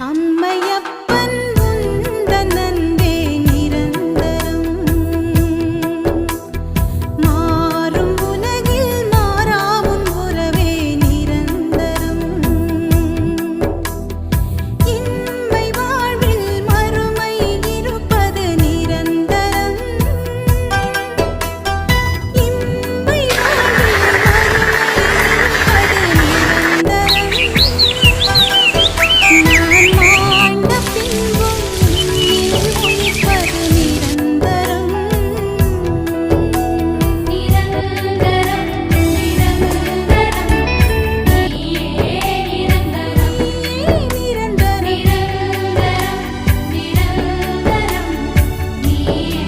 அம்மையா me.